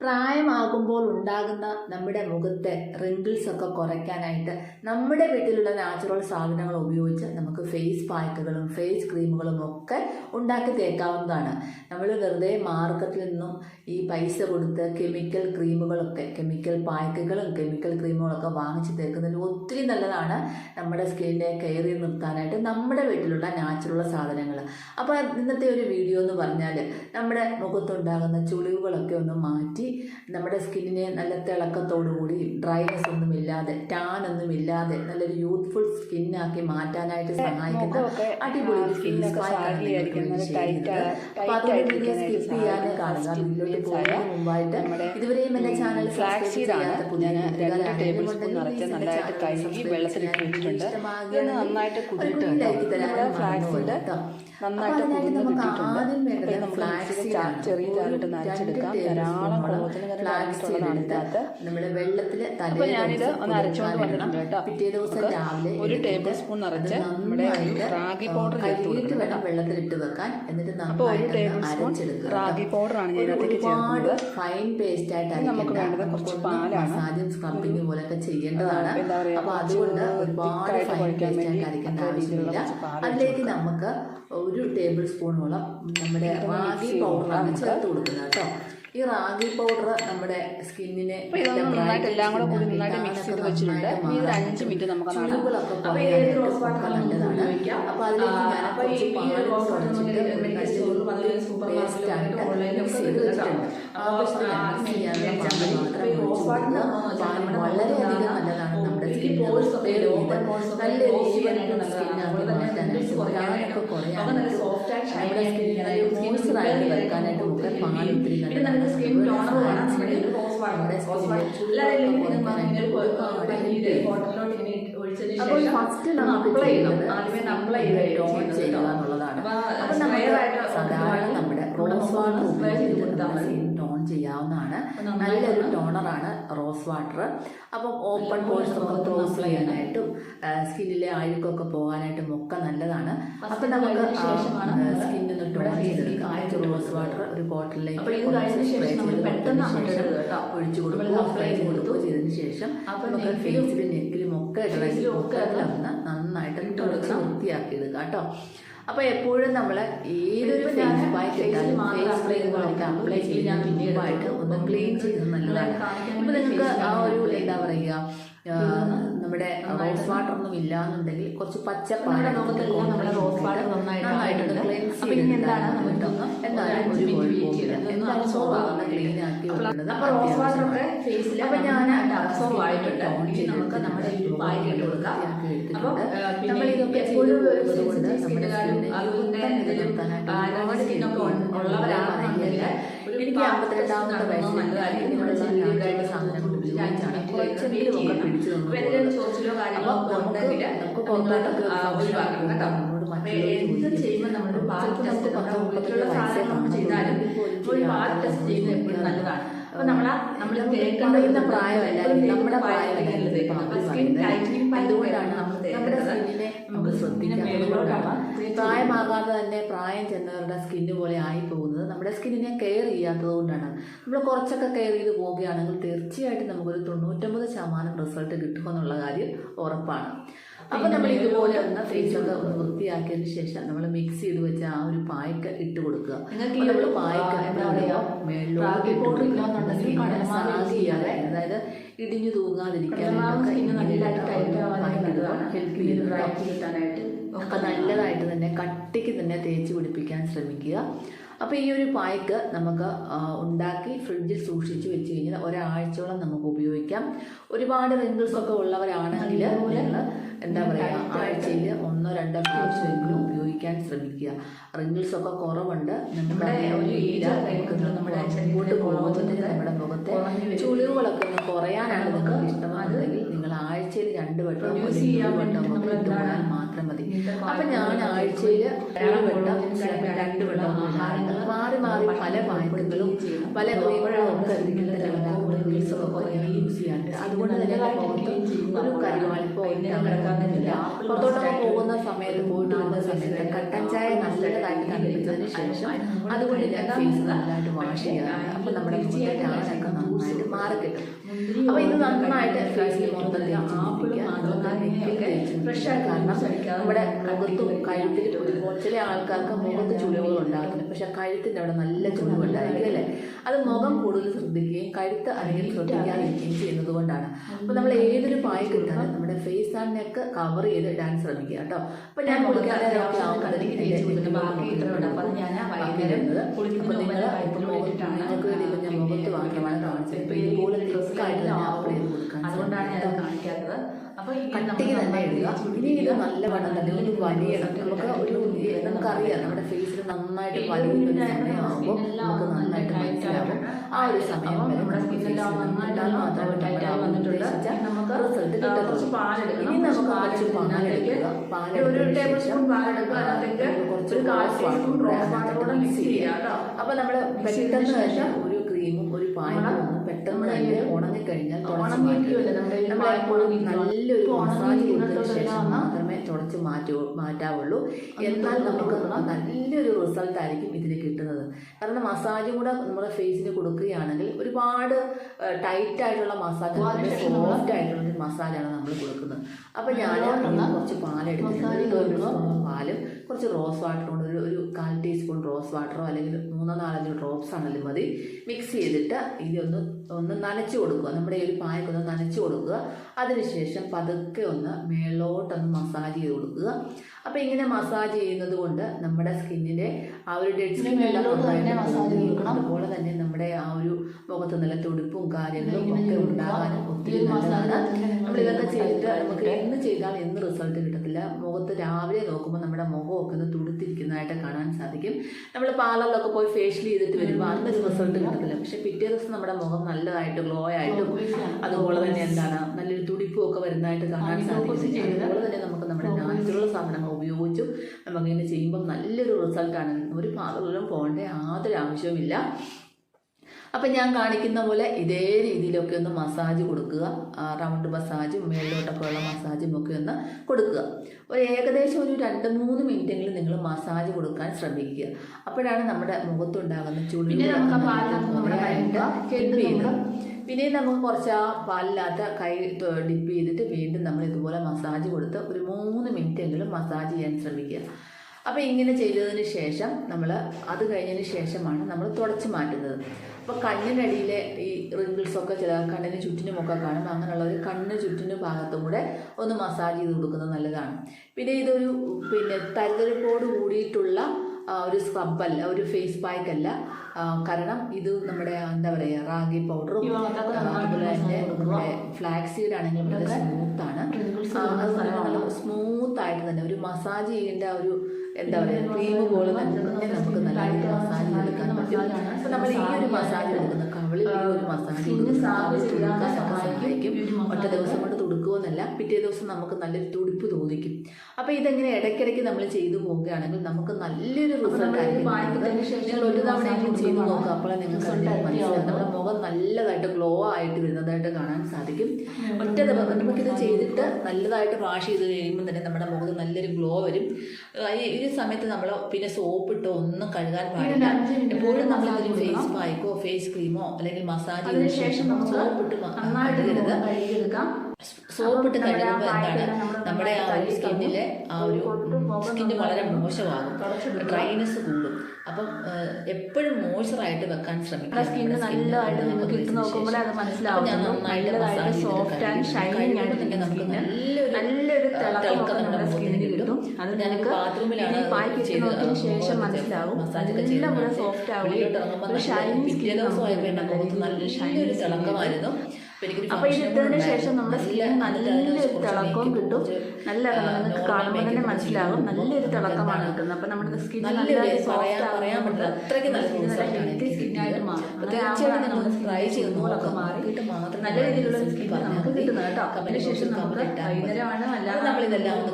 പ്രായമാകുമ്പോൾ ഉണ്ടാകുന്ന നമ്മുടെ മുഖത്തെ റിങ്കിൾസ് ഒക്കെ കുറയ്ക്കാനായിട്ട് നമ്മുടെ വീട്ടിലുള്ള നാച്ചുറൽ സാധനങ്ങൾ ഉപയോഗിച്ച് നമുക്ക് ഫേസ് പാക്കുകളും ഫേസ് ക്രീമുകളും ഒക്കെ ഉണ്ടാക്കി തേക്കാവുന്നതാണ്. നമ്മൾ വെറുതെ മാർക്കറ്റിൽ നിന്നും ഈ പൈസ കൊടുത്ത് കെമിക്കൽ ക്രീമുകളൊക്കെ കെമിക്കൽ പാക്കുകളും കെമിക്കൽ ക്രീമുകളൊക്കെ വാങ്ങിച്ച് തേക്കുന്നതിൽ ഒത്തിരി നല്ലതാണ് നമ്മുടെ സ്കിന്നിനെ കെയർ ചെയ്ത് നിർത്താനായിട്ട് നമ്മുടെ വീട്ടിലുള്ള നാച്ചുറൽ സാധനങ്ങൾ അപ്പോൾ ഇന്നത്തെ ഒരു വീഡിയോ എന്ന് പറഞ്ഞാൽ നമ്മുടെ മുഖത്തുണ്ടാകുന്ന ചുളിവുകളൊക്കെ ഒന്ന് മാറ്റി നമ്മുടെ സ്കിന്നിനെ നല്ല തിളക്കത്തോടുകൂടി ഡ്രൈനെസ് ഒന്നും ഇല്ലാതെ ടാൻ ഒന്നും ഇല്ലാതെ നല്ലൊരു യൂത്ത്ഫുൾ സ്കിന്നാക്കി മാറ്റാനായിട്ട് സഹായിക്കുന്ന അടിപൊളി ഒരു. അപ്പോൾ അതുകൊണ്ട് വീഡിയോ സ്കിപ്പ് ചെയ്യാതെ കാണുക. വീഡിയോയിൽ പോകുന്നതിന് മുമ്പായിട്ട് ഇതുവരെയും എന്റെ ചാനൽ ടേബിൾ സ്പൂൺ നിറച്ച് നല്ലതായിട്ട് കഴുകി വെള്ളത്തിലിട്ട് വെച്ചിട്ടുണ്ട് ഇതൊന്ന് നന്നായിട്ട് നന്നായിട്ട് കുതിർന്ന് കിട്ടിയിട്ടുണ്ട്. നമുക്ക് ചാ- ചെറിയ ചാറിട്ട് നരച്ചെടുക്കാം ധാരാളം അടങ്ങിയിട്ടുള്ളതാണ് ഇതിനകത്ത്. നമ്മുടെ വെള്ളത്തിൽ ഞാനിത് ഒന്ന് അരച്ചുകൊണ്ട് വന്നിട്ടുണ്ട് കേട്ടോ. പിറ്റേ ദിവസം രാവിലെ ഒരു ടേബിൾ സ്പൂൺ നിറച്ച് നമ്മുടെ റാഗി പൗഡർ കഴുകിയിട്ട് വേണം വെള്ളത്തിലിട്ട് വെക്കാൻ. എന്നിട്ട് നന്നായിട്ട് അരച്ചെടുക്കുക റാഗി പൗഡറാണ് ഞാൻ ചേർക്കുന്നത് ഫൈൻ പേസ്റ്റ് ആയിട്ട് നമുക്ക് വേണ്ടത് കുറച്ച് പാലാണ്. മസാജും സ്ക്രബിങ്ങും പോലൊക്കെ ചെയ്യേണ്ടതാണ്. അപ്പോൾ അപ്പൊ അതുകൊണ്ട് ഒരുപാട് ഫൈൻ പേസ്റ്റ് ആയിട്ട് അരയ്ക്കേണ്ട ആവശ്യമില്ല. അതിലേക്ക് നമുക്ക് ഒരു ടേബിൾ സ്പൂണോളം നമ്മുടെ റാഗി പൗഡറാണ് ചേർത്ത് കൊടുക്കുന്നത് കേട്ടോ. ഈ റാഗി പൗഡർ നമ്മുടെ സ്കിന്നിനെ നന്നായിട്ട് എല്ലാം കൂടെ കൂടി നന്നായിട്ട് മിക്സ് ചെയ്ത് വെച്ചിട്ടുണ്ട്. ഇനി ഇതൊരു അഞ്ച് മിനിറ്റ് നമുക്ക് വളരെയധികം നല്ലതാണ്. നമ്മുടെ സ്കിന്നിന്. നല്ലൊരു. സ്കിന്നാക്കി അതുപോലെ തന്നെ കുറയാനൊക്കെ pimples നമ്മുടെ ആയിട്ട് മോയ്സ്ചറായിട്ട് വെക്കാനായിട്ട് ഒത്തിരി നമുക്ക് സ്കിൻ വേണം നമ്മുടെ നല്ലതാണ് അപ്പോൾ ഫസ്റ്റ് നമുക്ക് ചെയ്യുന്നത് നമ്മൾ ചെയ്യുന്നത് ചെയ്യുക. എന്നുള്ളതാണ്. നമുക്ക് ആയിട്ട് സാധാരണ നമ്മുടെ റോസ് വാട്ടർ spray ചെയ്ത് ചെയ്യാവുന്നതാണ്. നല്ലൊരു ടോണറാണ് റോസ് വാട്ടർ അപ്പം ഓപ്പൺ നമുക്ക് ക്ലോസ് ചെയ്യാനായിട്ടും സ്കിന്നിലെ അഴുക്കൊക്കെ പോകാനായിട്ടും ഒക്കെ നല്ലതാണ്. അപ്പൊ നമുക്ക് സ്കിന്നിൽ നിന്ന് റോസ് വാട്ടർ ഒരു ബോട്ടിലേക്ക് ശേഷം നമ്മൾ പെട്ടെന്ന് ഒഴിച്ചു കൊടുക്കുക അപ്ലൈ ചെയ്ത് കൊടുക്കുക കൊടുത്തു. ചെയ്തതിന് ശേഷം നമുക്ക് ഫേസിലും നെക്കിലും ഒക്കെ ഫേസിലും ഒക്കെ നന്നായിട്ട് തുടച്ച്. വൃത്തിയാക്കി എടുക്കാം കേട്ടോ. അപ്പോൾ എപ്പോഴും നമ്മൾ ഏതൊരു ഞാൻ ഫേസ് പാക്ക് ഫേസിൽ ഇട്ടാലും മാത്രം ഫേസ് ക്രീമുകളൊക്കെ അപ്ലൈ ഫേസിൽ ഞാൻ പിന്നീട് ഒന്ന് ക്ലീൻ ചെയ്യുന്നത് നല്ലതാണ് കാണിക്കാൻ നിങ്ങൾക്ക് ആ ഒരു എന്താ പറയുക. നമ്മുടെ റോസ് വാട്ടർ ഒന്നും ഇല്ലാന്നുണ്ടെങ്കിൽ കുറച്ച് പച്ച നമ്മുടെ നമ്മുടെ റോസ് വാട്ടർ നമുക്ക് നമ്മുടെ ഈ കൊടുക്കാം നമ്മൾ ഇതൊക്കെ എപ്പോഴും നമ്മുടെ ഉള്ളവരാണെന്നുണ്ടെങ്കിൽ എനിക്ക് അമ്പത്തിരണ്ടാമത്തെ വയസ്സിൽ നല്ലതായിരിക്കും. ഇങ്ങനെയുള്ള ചെറിയ എന്ത് ചെയ്യുമ്പോൾ ടെസ്റ്റ് വീട്ടിലുള്ള ചെയ്താലും ഒരു ടെസ്റ്റ് ചെയ്യുന്നത് എപ്പോഴും നല്ലതാണ്. അപ്പോൾ നമ്മൾ പ്രായമല്ല. നമ്മുടെ പ്രായമല്ല സ്കിൻ എന്തുകൊണ്ടാണ് നമ്മൾ നമുക്ക് ശ്രദ്ധിക്കാം. പ്രായമാകാതെ തന്നെ പ്രായം ചെന്നവരുടെ സ്കിന്ന് പോലെ ആയി പോകുന്നത് നമ്മുടെ സ്കിന്നിനെ കെയർ ചെയ്യാത്തത് കൊണ്ടാണ്. നമ്മൾ കുറച്ചൊക്കെ കെയർ ചെയ്ത് പോവുകയാണെങ്കിൽ തീർച്ചയായിട്ടും നമുക്കൊരു തൊണ്ണൂറ്റൊമ്പത് ശതമാനം റിസൾട്ട് കിട്ടുമെന്നുള്ള കാര്യം ഉറപ്പാണ്. അപ്പോൾ നമ്മൾ ഇതുപോലെ ഒന്ന് ഫേസൊക്കെ ഒന്ന് വൃത്തിയാക്കിയതിന് ശേഷം നമ്മൾ മിക്സ് ചെയ്ത് വെച്ച ആ ഒരു പായക്ക ഇട്ട് കൊടുക്കുക. നിങ്ങൾക്ക് നമ്മൾ പായ്ക്ക് എന്താ പറയുക, മേളിലോട്ട് ഇട്ട് കൊടുക്കുക. അതായത് ഇടിഞ്ഞു തൂങ്ങാതിരിക്കാനായിട്ട് ഒക്കെ നല്ലതായിട്ട് തന്നെ കട്ടിക്ക് തന്നെ തേച്ച് പിടിപ്പിക്കാൻ ശ്രമിക്കുക. അപ്പോൾ ഈ ഒരു പായ്ക്ക് നമുക്ക് ഉണ്ടാക്കി ഫ്രിഡ്ജിൽ സൂക്ഷിച്ച് വെച്ച് കഴിഞ്ഞാൽ ഒരാഴ്ചയോളം നമുക്ക് ഉപയോഗിക്കാം. ഒരുപാട് റിങ്കിൾസ് ഒക്കെ ഉള്ളവരാണെങ്കിൽ എന്താ പറയുക ആഴ്ചയിൽ ഒന്നോ രണ്ടോ പ്രാവശ്യമെങ്കിലും ഉപയോഗിക്കാൻ ശ്രമിക്കുക. റിങ്കിൾസ് ഒക്കെ കുറവുണ്ട്. നമ്മുടെ ഒരു നമ്മുടെ മുമ്പോട്ട് പോകുന്നതിന് നമ്മുടെ മുഖത്തെ കുറഞ്ഞു വരും. ചുളിവുകളൊക്കെ ഒന്ന് കുറയാനാണ് നിങ്ങൾക്ക് ഇഷ്ടമാണെന്നുണ്ടെങ്കിൽ നിങ്ങൾ ആഴ്ചയിൽ രണ്ട് വട്ടം Produce ചെയ്യാൻ വേണ്ടി വട്ടം മാത്രം മതി. അപ്പൊ ഞാൻ ആഴ്ചയിൽ ഒരു വട്ടം രണ്ട് വട്ടം മാറി മാറി പല പായ്ക്കുകളും പല യൂസ് ചെയ്യാറുണ്ട് അതുകൊണ്ട് തന്നെ മുഖത്ത് ഒരു കരിവാളിപ്പോ പുറത്തോട്ടൊക്കെ പോകുന്ന സമയത്ത് പോയിട്ട് വരുന്ന സമയത്ത് കട്ടൻ ചായ നല്ലതായിട്ട് തണുപ്പിച്ചതിന് ശേഷം അതുകൊണ്ട് ഞാൻ ഫേസ് നല്ലതായിട്ട് വാഷ് ചെയ്യാറുണ്ട് അപ്പൊ നമ്മുടെ മുഖത്തെ ടാനൊക്കെ മാറി കിട്ടും. അപ്പൊ ഇത് നന്നായിട്ട് ഫേസിൽ കാര്യം മൊത്തം ഫ്രഷ് ആയി കാരണം നമ്മുടെ മുഖത്തും കട്ടിക്ക് ചില ആൾക്കാർക്ക് മുഖത്ത് ചുളിവുകൾ ഉണ്ടാകുന്നുണ്ട്. പക്ഷെ കഴുത്തിന്റെ അവിടെ നല്ല ചുളിവുണ്ടായിരിക്കും അല്ലേ? അത് മുഖം കൂടുതൽ ശ്രദ്ധിക്കുകയും കഴുത്ത് അല്ലെങ്കിൽ ശ്രദ്ധിക്കാതിരിക്കുകയും ചെയ്യുന്നത് കൊണ്ടാണ് അപ്പൊ നമ്മൾ ഏതൊരു പായ കിട്ടാനും നമ്മുടെ ഫേസ് ആൻഡ് നെക്ക് കവർ ചെയ്ത് ഇടാൻ ശ്രമിക്കുക കേട്ടോ. അപ്പൊ ഞാൻ കുളിക്കാതെ ഒക്കെ ആവുമ്പോഴത്തേക്കും തേച്ച് കൊടുത്തിട്ട് ബാക്കി ഇത്രയുണ്ട്. അപ്പൊ അത് ഞാൻ വൈകുന്നേരം കുളിക്കുന്നതിന് മുമ്പ് കട്ടിക്ക് തന്നെ ഇടുക. ഇനി ഇത് നല്ല വണ്ണം തന്നെ ഒരു വലിയണം നമുക്ക് ഒരു നമുക്കറിയാം നമ്മുടെ ഫേസിൽ നന്നായിട്ട് വലിയുന്ന ഒരു സമയമാകുമ്പോൾ നമുക്ക് നന്നായിട്ട് മനസ്സിലാവും. ആ ഒരു സമയം വരെ നമ്മുടെ നമുക്ക് സ്കിന്നെല്ലാം മാത്രമേ ടൈറ്റ് റിസൾട്ട് കുറച്ച് പാലെടുക്കണം ഇനി നമുക്ക് കുറച്ച് പാലെടുക്കുക. പാലെടുക്കുക ഒരു ടേബിൾ സ്പൂൺ പാലെടുക്കുക കുറച്ച് കാൽ റോസ് ടീസ്പൂൺ റോസ് വാട്ടർ കൂടെ മിക്സ് ചെയ്യുക അപ്പോൾ അപ്പൊ നമ്മൾ പെട്ടെന്ന് തന്നെ ഒരു ക്രീമും ഒരു ഒന്നും പെട്ടെന്ന് തന്നെ ഉണങ്ങിക്കഴിഞ്ഞാൽ തുടച്ച് പായ നല്ലൊരു മസാജ് ശേഷം മാത്രമേ തുടച്ച് മാറ്റൂ മാറ്റാവുള്ളൂ. എന്നാൽ നമുക്ക് നല്ലൊരു റിസൾട്ട് ആയിരിക്കും ഇതിന് കിട്ടുന്നത്. കാരണം മസാജ് കൂടെ നമ്മുടെ ഫേസിന് കൊടുക്കുകയാണെങ്കിൽ ഒരുപാട് ടൈറ്റ് ആയിട്ടുള്ള മസാജ് സോഫ്റ്റ് ആയിട്ടുള്ള ഒരു മസാജാണ് നമ്മൾ കൊടുക്കുന്നത്. അപ്പൊ ഞാൻ കുറച്ച് പാലെടുത്തിട്ടുണ്ട്. പാലും കുറച്ച് റോസ് വാട്ടർ കൊണ്ട് ഒരു ഒരു കാൽ ടീസ്പൂൺ റോസ് വാട്ടറോ അല്ലെങ്കിൽ മൂന്നോ നാലഞ്ചോ ഡ്രോപ്സ് ആണെങ്കിലും മതി. മിക്സ് ചെയ്തിട്ട് ഇതൊന്ന് ഒന്ന് നനച്ചു കൊടുക്കുക. നമ്മുടെ ഈ ഒരു പായൊക്കെ നനച്ചു കൊടുക്കുക. അതിനുശേഷം പതുക്കെ ഒന്ന് മേളോട്ടൊന്ന് മസാജ് ചെയ്ത് കൊടുക്കുക. അപ്പോൾ ഇങ്ങനെ മസാജ് ചെയ്യുന്നത് കൊണ്ട് നമ്മുടെ സ്കിന്നിന്റെ ആ ഒരു ഡെഡ് സ്കിൻ മസാജ് ചെയ്യണം അതുപോലെ തന്നെ നമ്മുടെ ആ ഒരു മുഖത്ത് നല്ല തുടിപ്പും കാര്യങ്ങളും ഒക്കെ ഉണ്ടാകാനും ഒത്തിരി നല്ലതാണ്. നമ്മൾ ഇതൊക്കെ ചെയ്തിട്ട് നമുക്ക് എന്ന് ചെയ്താൽ എന്ന് റിസൾട്ട് കിട്ടത്തില്ല മുഖത്ത് രാവിലെ നോക്കുമ്പോൾ നമ്മുടെ മുഖമൊക്കെ ഒന്ന് തുടുത്തിരിക്കുന്നതായിട്ട് കാണാൻ സാധിക്കും. നമ്മൾ പാർലറിലൊക്കെ പോയി ഫേഷ്യൽ ചെയ്തിട്ട് വരുമ്പോൾ അന്നൊരു റിസൾട്ട് കിട്ടത്തില്ല. പക്ഷെ പിറ്റേ ദിവസം നമ്മുടെ മുഖം നല്ലതായിട്ട് ഗ്ലോ ആയിട്ടും അതുപോലെ തന്നെ എന്താണ് നല്ലൊരു തുടിപ്പും ഒക്കെ വരുന്നതായിട്ട് കാണാൻ സാധിക്കും. അതുപോലെ തന്നെ നമുക്ക് നമ്മുടെ നാച്ചുറൽ സാധനങ്ങൾ ഉപയോഗിച്ചും നമുക്കിങ്ങനെ ചെയ്യുമ്പോൾ നല്ലൊരു റിസൾട്ടാണ് ഒരു പാർലറിലും പോകേണ്ട യാതൊരു ആവശ്യവുമില്ല. അപ്പം ഞാൻ കാണിക്കുന്ന പോലെ ഇതേ രീതിയിലൊക്കെ ഒന്ന് മസാജ് കൊടുക്കുക. റൗണ്ട് മസാജും മേളിലോട്ടൊക്കെ ഉള്ള മസാജും ഒക്കെ ഒന്ന് കൊടുക്കുക. ഒരു ഏകദേശം ഒരു രണ്ട് മൂന്ന് മിനിറ്റെങ്കിലും നിങ്ങൾ മസാജ് കൊടുക്കാൻ ശ്രമിക്കുക. അപ്പോഴാണ് നമ്മുടെ മുഖത്തുണ്ടാകുന്ന ചുളി പിന്നെ നമുക്ക് കുറച്ച് ആ പാലില്ലാത്ത കൈ ഡിപ്പ് ചെയ്തിട്ട് വീണ്ടും നമ്മൾ ഇതുപോലെ മസാജ് കൊടുത്ത് ഒരു മൂന്ന് മിനിറ്റ് എങ്കിലും മസാജ് ചെയ്യാൻ ശ്രമിക്കുക. അപ്പോൾ ഇങ്ങനെ ചെയ്തതിന് ശേഷം നമ്മൾ അത് കഴിഞ്ഞതിന് ശേഷമാണ് നമ്മൾ തുടച്ച് മാറ്റുന്നത്. അപ്പോൾ കണ്ണിനടിയിലെ ഈ റിങ്കിൾസൊക്കെ ചില കണ്ണിന് ചുറ്റിനുമൊക്കെ കാണും അങ്ങനെയുള്ളവർ കണ്ണിന് ചുറ്റിനും ഭാഗത്തും കൂടെ ഒന്ന് മസാജ് ചെയ്ത് കൊടുക്കുന്നത് നല്ലതാണ്. പിന്നെ ഇതൊരു പിന്നെ തരിതരിപ്പോട് കൂടിയിട്ടുള്ള ഒരു സ്ക്രബല്ല ഒരു ഫേസ് പാക്ക് അല്ല. കാരണം ഇത് നമ്മുടെ എന്താ പറയുക റാഗി പൗഡറും അതുപോലെ തന്നെ നമ്മുടെ ഫ്ലാക്സ് സീഡ് ആണെങ്കിൽ വളരെ സ്മൂത്ത് ആണ്. Wrinkles ആ, ഉള്ള അതുപോലെ നല്ല സ്മൂത്ത് ആയിട്ട് തന്നെ ഒരു മസാജ് ചെയ്യേണ്ട ഒരു എന്താ പറയുക ക്രീം പോലെ തന്നെ നമുക്ക് നല്ലതായിട്ട് മസാജ് എടുക്കാൻ പറ്റും. അപ്പൊ നമ്മൾ ഈ ഒരു മസാജ് എടുക്കുന്ന കവളിൽ ഒരു മസാജ് സഹായിക്കും. ഒറ്റ ദിവസം കൊണ്ട് തുടുക്കുമെന്നല്ല പിറ്റേ ദിവസം നമുക്ക് നല്ലൊരു തുടിപ്പ് തോന്നിക്കും. അപ്പൊ ഇതെങ്ങനെ ഇടയ്ക്കിടയ്ക്ക് നമ്മൾ ചെയ്തു പോവുകയാണെങ്കിൽ നമുക്ക് നല്ലൊരു റിസൾട്ട് ശേഷം നിങ്ങൾ ഒരു തവണയെങ്കിലും ചെയ്തു നോക്കുക അപ്പോൾ നിങ്ങൾക്ക് മനസ്സിലാവും നമ്മുടെ മുഖം നല്ലതായിട്ട് ഗ്ലോ ആയിട്ട് വരുന്നതായിട്ട് കാണാൻ സാധിക്കും. ഒറ്റ ദിവസം നമുക്കിത് ചെയ്തിട്ട് നല്ലതായിട്ട് വാഷ് ചെയ്ത് കഴിയുമ്പോൾ തന്നെ നമ്മുടെ മുഖത്ത് നല്ലൊരു ഗ്ലോ വരും. ഈ സമയത്ത് നമ്മൾ പിന്നെ സോപ്പ് ഇട്ടോ ഒന്നും കഴുകാൻ പാടില്ല. എപ്പോഴും നമ്മൾ ഇതൊരു ഫേസ്. പായ്ക്കോ ഫേസ് ക്രീമോ അല്ലെങ്കിൽ മസാജ് ശേഷം നമുക്ക് സോപ്പ് ഇട്ട് മ- നന്നായിട്ട് കഴുകി കഴുകിയെടുക്കാം. സോപ്പ് ഇട്ട് നമ്മുടെ കഴുകുമ്പോൾ എന്താണ്? നമ്മുടെ ആ ഒരു സ്കിന്നിലെ ആ ഒരു സ്കിന്ന് വളരെ മോശമാകും. ഡ്രൈനസ് കൂടും. അപ്പം എപ്പോഴും മോയ്സ്ചറായിട്ട് വെക്കാൻ ശ്രമിക്കുക നമ്മുടെ സ്കിന്ന് നല്ലതായിട്ട് നമുക്ക് ഇട്ട് അത് മനസ്സിലാവും. ഞാൻ നന്നായിട്ട് കഴിയും. shining കഴിയുമ്പോൾ ആയിട്ട് നമുക്ക് നല്ലൊരു നല്ലൊരു തിളക്കം നമ്മുടെ മുഖത്തിന് കിട്ടും. അത് ബാത്റൂമിലാണ് പായ്ക്ക് ശേഷം മനസ്സിലാവും. മസാജ് ചെയ്ത് സോഫ്റ്റ് ആവും. ഷൈനിങ് സ്കിൻ എന്റെ മുഖത്ത് നല്ല നല്ലൊരു ഷൈനിങ് തിളക്കമായിരുന്നു. അപ്പൊ ഇത് function ഇട്ടതിന് ഉണ്ടായിരുന്നു. ശേഷം നമ്മുടെ സ്കിൻ നല്ലൊരു തിളക്കവും കിട്ടും. നല്ല നിങ്ങൾക്ക് കാണുമ്പോൾ തന്നെ മനസ്സിലാവും. നല്ലൊരു തിളക്കമാണ് കിട്ടുന്നത്. അപ്പൊ നമ്മുടെ സ്കിൻ എനിക്ക് സ്കിന്നായിട്ട് മാറും. ട്രൈ മാത്രം നല്ല രീതിയിലുള്ള സ്കിൻ നമുക്ക്. കിട്ടുന്നത് കേട്ടോ. നമുക്ക് ഇട്ടാൽ മതി. വൈകുന്നേരമാണ് ഒന്ന്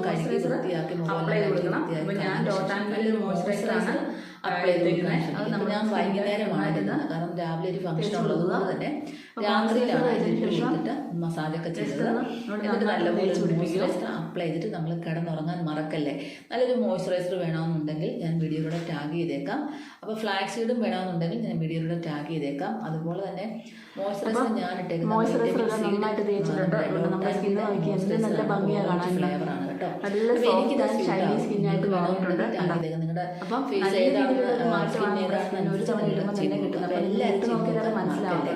വൃത്തിയാക്കി അപ്ലൈ കൊടുക്കണം. അപ്പൊ ഞാൻ ഡോട്ട് ആൻഡ് മോയിസ്ചറൈസർ ആണ്. അപ്ലൈ ചെയ്ത് അത് നമ്മൾ ഞാൻ വൈകുന്നേരമാണ് കാരണം രാവിലെ ഒരു ഫംഗ്ഷൻ ഉള്ളതുകൊണ്ട് തന്നെ രാത്രിയിലാണ് ഒക്കെ ചെയ്തത്. എന്നിട്ട് നല്ലപോലെ മോയ്സ്ചറൈസർ അപ്ലൈ ചെയ്തിട്ട് നമ്മൾ കിടന്നുറങ്ങാൻ മറക്കല്ലേ? നല്ലൊരു മോയ്സ്ചറൈസർ വേണമെന്നുണ്ടെങ്കിൽ ഞാൻ വീഡിയോയിലൂടെ ടാഗ് ചെയ്തേക്കാം. അപ്പോൾ ഫ്ലാക്സ് സീഡും വേണമെന്നുണ്ടെങ്കിൽ ഞാൻ വീഡിയോയിലൂടെ ടാഗ് ചെയ്തേക്കാം. അതുപോലെ തന്നെ മോയ്സ്ചറൈസർ ഞാൻ ഇട്ടേക്കുന്നത് കേട്ടോ. നിങ്ങളുടെ ഏതാണ്. മനസ്സിലാവുള്ളൂ.